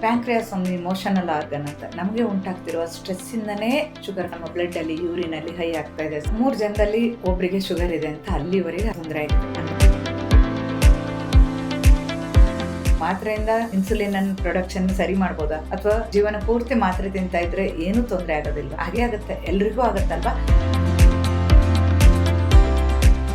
Pancreas ಒಂದು emotional organ ಅಂತ. ನಮಗೆ ಉಂಟಾಗ್ತಿರುವ ಸ್ಟ್ರೆಸ್ಸಿಂದನೇ ಶುಗರ್ ನಮ್ಮ ಬ್ಲಡ್ ಅಲ್ಲಿ ಯೂರಿನ್ ಅಲ್ಲಿ ಹೈ ಆಗ್ತಾ ಇದೆ. ಮೂರು ಜನದಲ್ಲಿ ಒಬ್ಬರಿಗೆ ಶುಗರ್ ಇದೆ ಅಂತ ಅಲ್ಲಿವರೆಗೆ ತೊಂದರೆ ಆಯ್ತು. ಮಾತ್ರೆಯಿಂದ ಇನ್ಸುಲಿನ್ ಪ್ರೊಡಕ್ಷನ್ ಸರಿ ಮಾಡ್ಬೋದಾ? ಅಥವಾ ಜೀವನ ಪೂರ್ತಿ ಮಾತ್ರೆ ತಿಂತಾ ಇದ್ರೆ ಏನು ತೊಂದರೆ ಆಗೋದಿಲ್ಲ? ಹಾಗೆ ಆಗುತ್ತೆ. ಎಲ್ರಿಗೂ ಆಗುತ್ತಲ್ವಾ?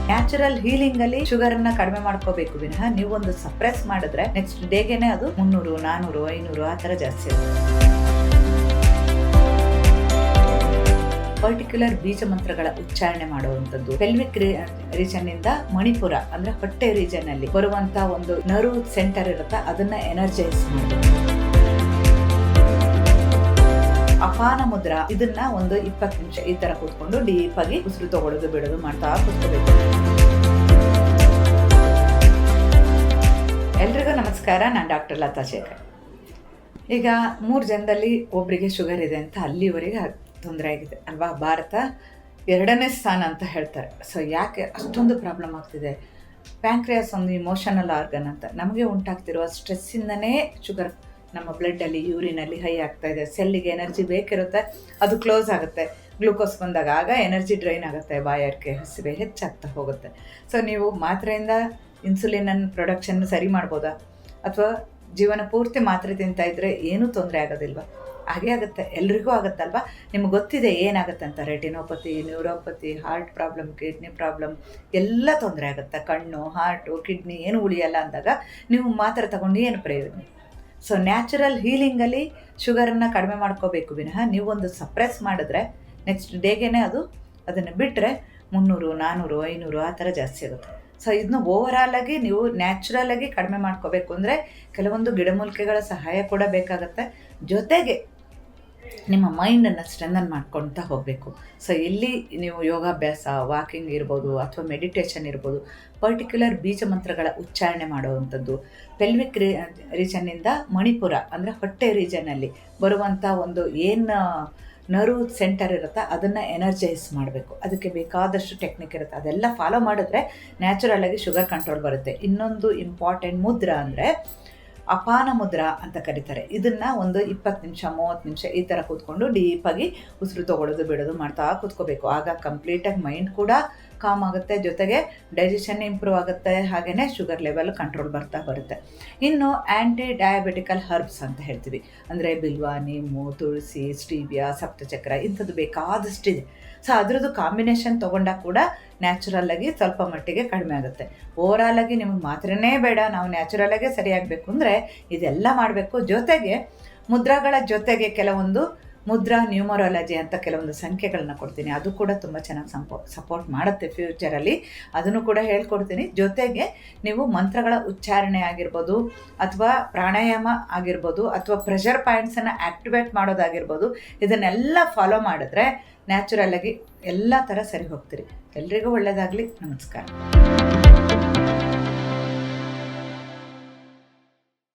ನ್ಯಾಚುರಲ್ ಹೀಲಿಂಗ್ ಅಲ್ಲಿ ಶುಗರ್ ಅನ್ನ ಕಡಿಮೆ ಮಾಡ್ಕೋಬೇಕು ವಿನಃ ನೀವು ಒಂದು ಸಪ್ರೆಸ್ ಮಾಡಿದ್ರೆ ನೆಕ್ಸ್ಟ್ ಡೇಗೆನೆ ಅದು ಮುನ್ನೂರು, ನಾನೂರು, ಐನೂರು ಆ ತರ ಜಾಸ್ತಿ ಆಗುತ್ತೆ. ಪರ್ಟಿಕ್ಯುಲರ್ ಬೀಜ ಮಂತ್ರಗಳ ಉಚ್ಚಾರಣೆ ಮಾಡುವಂತದ್ದು ಪೆಲ್ವಿಕ್ ರೀಜನ್ ಇಂದ ಮಣಿಪುರ, ಅಂದ್ರೆ ಹೊಟ್ಟೆ ರೀಜನ್ ಅಲ್ಲಿ ಬರುವಂತ ಒಂದು ನರ್ವ್ ಸೆಂಟರ್ ಇರುತ್ತೆ, ಅದನ್ನ ಎನರ್ಜೈಸ್ ಮಾಡಬೇಕು ಅಪಾನ ಮುದ್ರಾ, ಇದನ್ನ ಒಂದು ಇಪ್ಪತ್ತು ನಿಮಿಷ ಈ ತರ ಕೂತ್ಕೊಂಡು ಡೀಪ್ ಆಗಿ ಉಸಿರು ತಗೊಳ್ಳೋದು ಬಿಡೋದು ಮಾಡ್ತಾ ಕೂತ್ಕೋಬೇಕು. ಎಲ್ರಿಗೂ ನಮಸ್ಕಾರ, ನಾನು ಡಾಕ್ಟರ್ ಲತಾ ಶೇಖರ್. ಈಗ ಮೂರು ಜನದಲ್ಲಿ ಒಬ್ಬರಿಗೆ ಶುಗರ್ ಇದೆ ಅಂತ ಅಲ್ಲಿವರೆಗೆ ತೊಂದರೆ ಆಗಿದೆ ಅಲ್ವಾ? ಭಾರತ ಎರಡನೇ ಸ್ಥಾನ ಅಂತ ಹೇಳ್ತಾರೆ. ಸೊ ಯಾಕೆ ಅಷ್ಟೊಂದು ಪ್ರಾಬ್ಲಮ್ ಆಗ್ತಿದೆ? ಪ್ಯಾಂಕ್ರಿಯಾಸ್ ಒಂದು ಇಮೋಷನಲ್ ಆರ್ಗನ್ ಅಂತ. ನಮಗೆ ಉಂಟಾಗ್ತಿರುವ ಸ್ಟ್ರೆಸ್ಸಿಂದನೇ ಶುಗರ್ ನಮ್ಮ ಬ್ಲಡ್ಡಲ್ಲಿ ಯೂರಿನಲ್ಲಿ ಹೈ ಆಗ್ತಾ ಇದೆ. ಸೆಲ್ಲಿಗೆ ಎನರ್ಜಿ ಬೇಕಿರುತ್ತೆ, ಅದು ಕ್ಲೋಸ್ ಆಗುತ್ತೆ. ಗ್ಲೂಕೋಸ್ ಬಂದಾಗ ಆಗ ಎನರ್ಜಿ ಡ್ರೈನ್ ಆಗುತ್ತೆ ಬಾಯಾರಿಕೆ ಹಸಿವೆ ಹೆಚ್ಚಾಗ್ತಾ ಹೋಗುತ್ತೆ. ಸೊ ನೀವು ಮಾತ್ರೆಯಿಂದ ಇನ್ಸುಲಿನ್ ಪ್ರೊಡಕ್ಷನ್ ಸರಿ ಮಾಡ್ಬೋದಾ? ಅಥವಾ ಜೀವನ ಪೂರ್ತಿ ಮಾತ್ರೆ ತಿಂತಾ ಇದ್ರೆ ಏನೂ ತೊಂದರೆ ಆಗೋದಿಲ್ವಾ? ಹಾಗೆ ಆಗುತ್ತೆ, ಎಲ್ರಿಗೂ ಆಗುತ್ತಲ್ವ? ನಿಮ್ಗೆ ಗೊತ್ತಿದೆ ಏನಾಗುತ್ತೆ ಅಂತ. Retinopathy neuropathy heart problem kidney problem ಎಲ್ಲ ತೊಂದರೆ ಆಗುತ್ತೆ. ಕಣ್ಣು ಹಾರ್ಟು ಕಿಡ್ನಿ ಏನು ಉಳಿಯಲ್ಲ ಅಂದಾಗ ನೀವು ಮಾತ್ರೆ ತಗೊಂಡು ಏನು ಪ್ರಯೋಜನ? ಸೊ ನ್ಯಾಚುರಲ್ ಹೀಲಿಂಗಲ್ಲಿ ಶುಗರನ್ನು ಕಡಿಮೆ ಮಾಡ್ಕೋಬೇಕು ವಿನಃ ನೀವು ಒಂದು ಸಪ್ರೆಸ್ ಮಾಡಿದ್ರೆ ನೆಕ್ಸ್ಟ್ ಡೇಗೆನೆ ಅದು ಅದನ್ನು ಬಿಟ್ಟರೆ ಮುನ್ನೂರು ನಾನ್ನೂರು ಐನೂರು ಆ ಥರ ಜಾಸ್ತಿ ಆಗುತ್ತೆ. ಸೊ ಇದನ್ನು ಓವರಾಲಾಗಿ ಆಗಿ ನೀವು ನ್ಯಾಚುರಲ್ ಆಗಿ ಕಡಿಮೆ ಮಾಡ್ಕೋಬೇಕು ಅಂದರೆ ಕೆಲವೊಂದು ಗಿಡಮೂಲಿಕೆಗಳ ಸಹಾಯ ಕೂಡ ಬೇಕಾಗುತ್ತೆ. ಜೊತೆಗೆ ನಿಮ್ಮ ಮೈಂಡನ್ನು ಸ್ಟ್ರೆಂದನ್ ಮಾಡ್ಕೊಳ್ತಾ ಹೋಗಬೇಕು. ಸೊ ಇಲ್ಲಿ ನೀವು ಯೋಗಾಭ್ಯಾಸ ವಾಕಿಂಗ್ ಇರ್ಬೋದು ಅಥವಾ ಮೆಡಿಟೇಷನ್ ಇರ್ಬೋದು ಪರ್ಟಿಕ್ಯುಲರ್ ಬೀಜ ಮಂತ್ರಗಳ ಉಚ್ಚಾರಣೆ ಮಾಡುವಂಥದ್ದು. ಪೆಲ್ವಿಕ್ ರೀ ರೀಜನ್ನಿಂದ ಮಣಿಪುರ, ಅಂದರೆ ಹೊಟ್ಟೆ ರೀಜನಲ್ಲಿ ಬರುವಂಥ ಒಂದು ಏನು ನರು ಸೆಂಟರ್ ಇರುತ್ತೆ ಅದನ್ನು ಎನರ್ಜೈಸ್ ಮಾಡಬೇಕು. ಅದಕ್ಕೆ ಬೇಕಾದಷ್ಟು ಟೆಕ್ನಿಕ್ ಇರುತ್ತೆ. ಅದೆಲ್ಲ ಫಾಲೋ ಮಾಡಿದ್ರೆ ನ್ಯಾಚುರಲ್ ಆಗಿ ಶುಗರ್ ಕಂಟ್ರೋಲ್ ಬರುತ್ತೆ. ಇನ್ನೊಂದು ಇಂಪಾರ್ಟೆಂಟ್ ಮುದ್ರ ಅಂದರೆ ಅಪಾನ ಮುದ್ರಾ ಅಂತ ಕರೀತಾರೆ. ಇದನ್ನು ಒಂದು ಇಪ್ಪತ್ತು ನಿಮಿಷ, ಮೂವತ್ತು ನಿಮಿಷ ಈ ಥರ ಕೂತ್ಕೊಂಡು ಡೀಪಾಗಿ ಉಸಿರು ತೊಗೊಳ್ಳೋದು ಬಿಡೋದು ಮಾಡ್ತಾ ಕೂತ್ಕೋಬೇಕು. ಆಗ ಕಂಪ್ಲೀಟಾಗಿ ಮೈಂಡ್ ಕೂಡ ಕಾಮ್ ಆಗುತ್ತೆ, ಜೊತೆಗೆ ಡೈಜೆಷನ್ ಇಂಪ್ರೂವ್ ಆಗುತ್ತೆ ಹಾಗೆಯೇ ಶುಗರ್ ಲೆವೆಲ್ ಕಂಟ್ರೋಲ್ ಬರ್ತಾ ಬರುತ್ತೆ. ಇನ್ನು ಆ್ಯಂಟಿ ಡಯಾಬೆಟಿಕಲ್ ಹರ್ಬ್ಸ್ ಅಂತ ಹೇಳ್ತೀವಿ. ಅಂದರೆ ಬಿಲ್ವ ನಿಮ್ಮು ತುಳಸಿ, ಸ್ಟೀವಿಯಾ, ಸಪ್ತಚಕ್ರ ಇಂಥದ್ದು ಬೇಕಾದಷ್ಟಿದೆ. ಸೊ ಅದರದ್ದು ಕಾಂಬಿನೇಷನ್ ತೊಗೊಂಡಾಗ ಕೂಡ ನ್ಯಾಚುರಲ್ಲಾಗಿ ಸ್ವಲ್ಪ ಮಟ್ಟಿಗೆ ಕಡಿಮೆ ಆಗುತ್ತೆ. ಓವರಾಲಾಗಿ ನಿಮಗೆ ಮಾತ್ರನೇ ಬೇಡ, ನಾವು ನ್ಯಾಚುರಲ್ಲಾಗೆ ಸರಿಯಾಗಬೇಕು ಅಂದರೆ ಇದೆಲ್ಲ ಮಾಡಬೇಕು. ಜೊತೆಗೆ ಮುದ್ರಾಗಳ ಜೊತೆಗೆ ಕೆಲವೊಂದು ಮುದ್ರಾ, ನ್ಯೂಮರಾಲಜಿ ಅಂತ ಕೆಲವೊಂದು ಸಂಖ್ಯೆಗಳನ್ನ ಕೊಡ್ತೀನಿ. ಅದು ಕೂಡ ತುಂಬ ಚೆನ್ನಾಗಿ ಸಂಪೋ ಸಪೋರ್ಟ್ ಮಾಡುತ್ತೆ ಫ್ಯೂಚರಲ್ಲಿ ಅದನ್ನು ಕೂಡ ಹೇಳ್ಕೊಡ್ತೀನಿ. ಜೊತೆಗೆ ನೀವು ಮಂತ್ರಗಳ ಉಚ್ಚಾರಣೆ ಆಗಿರ್ಬೋದು, ಅಥವಾ ಪ್ರಾಣಾಯಾಮ ಆಗಿರ್ಬೋದು, ಅಥವಾ ಪ್ರೆಷರ್ ಪಾಯಿಂಟ್ಸನ್ನು ಆ್ಯಕ್ಟಿವೇಟ್ ಮಾಡೋದಾಗಿರ್ಬೋದು, ಇದನ್ನೆಲ್ಲ ಫಾಲೋ ಮಾಡಿದ್ರೆ ನ್ಯಾಚುರಲ್ ಆಗಿ ಎಲ್ಲ ಥರ ಸರಿ ಹೋಗ್ತೀರಿ. ಎಲ್ರಿಗೂ ಒಳ್ಳೆಯದಾಗಲಿ ನಮಸ್ಕಾರ.